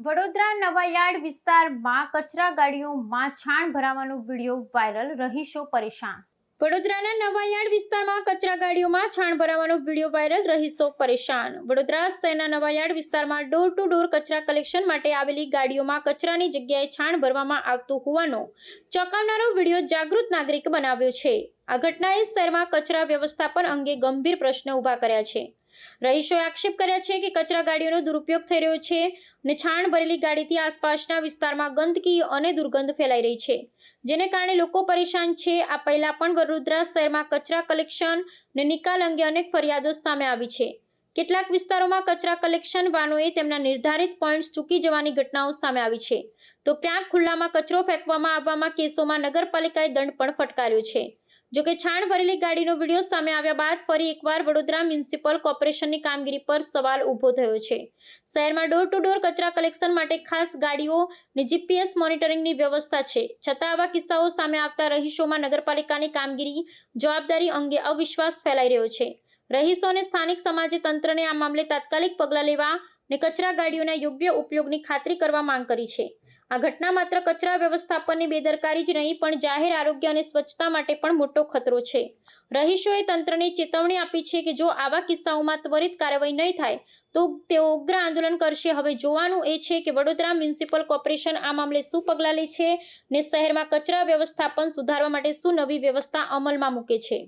નવાયાર્ડ વિસ્તારમાં કચરા ગાડીઓમાં છાણ ભરાવાનો વીડિયો વાયરલ, રહીશો પરેશાન. વડોદરાના નવાયાર્ડ વિસ્તારમાં કચરા ગાડીઓમાં છાણ ભરાવાનો વીડિયો વાયરલ, રહીશો પરેશાન. વડોદરા શહેરના નવાયાર્ડ વિસ્તારમાં ડોર ટુ ડોર કચરા કલેક્શન માટે આવેલી ગાડીઓમાં કચરાની જગ્યાએ છાણ ભરવામાં આવતું હોવાનો ચોંકાવનારો વીડિયો જાગૃત નાગરિક બનાવ્યો છે. આ ઘટનાએ શહેરમાં કચરા વ્યવસ્થાપન અંગે ગંભીર પ્રશ્ન ઊભા કર્યા છે. રહીશોએ આક્ષેપ કર્યા છે કે કચરા ગાડીઓનો દુરુપયોગ થઈ રહ્યો છે અને છાણ ભરેલી ગાડીથી આસપાસના વિસ્તારમાં ગંદકી અને દુર્ગંધ ફેલાઈ રહી છે, જેને કારણે લોકો પરેશાન છે. આ પહેલા પણ વડોદરા શહેરમાં કચરા કલેક્શન ને નિકાલ અંગે અનેક ફરિયાદો સામે આવી છે. કેટલાક વિસ્તારોમાં કચરા કલેક્શન વાનોએ તેમના નિર્ધારિત પોઈન્ટ્સ ચૂકી જવાની ઘટનાઓ સામે આવી છે. તો ક્યાંક ખુલ્લામાં કચરો ફેંકવામાં આવવામાં કેસોમાં નગરપાલિકાએ દંડ પણ ફટકાર્યો છે. જોકે છાણ ભરેલી ગાડીનો વીડિયો સામે આવ્યા બાદ ફરી એકવાર વડોદરા મ્યુનિસિપલ કોર્પોરેશનની કામગીરી પર સવાલ ઊભો થયો છે. શહેરમાં ડોર ટુ ડોર કચરા કલેક્શન માટે ખાસ ગાડીઓ ને જીપીએસ મોનિટરિંગની વ્યવસ્થા છે. છતાં આવા કિસ્સાઓ સામે આવતા રહીશોમાં નગરપાલિકાની કામગીરી જવાબદારી અંગે અવિશ્વાસ ફેલાઈ રહ્યો છે. રહીશો અને સ્થાનિક સમાજે તંત્રને આ મામલે તાત્કાલિક પગલાં લેવા અને કચરા ગાડીઓના યોગ્ય ઉપયોગની ખાતરી કરવા માંગ કરી છે. આ ઘટના માત્ર કચરા વ્યવસ્થાપનની બેદરકારી જ નહીં, પણ જાહેર આરોગ્ય અને સ્વચ્છતા માટે પણ મોટો ખતરો છે. રહીશોએ તંત્રને ચેતવણી આપી છે કે જો આવા કિસ્સાઓમાં ત્વરિત કાર્યવાહી નહીં થાય, તો તેઓ ઉગ્ર આંદોલન કરશે. હવે જોવાનું એ છે કે વડોદરા મ્યુનિસિપલ કોર્પોરેશન આ મામલે શું પગલાં લે છે ને શહેરમાં કચરા વ્યવસ્થાપન સુધારવા માટે શું નવી વ્યવસ્થા અમલમાં મૂકે છે?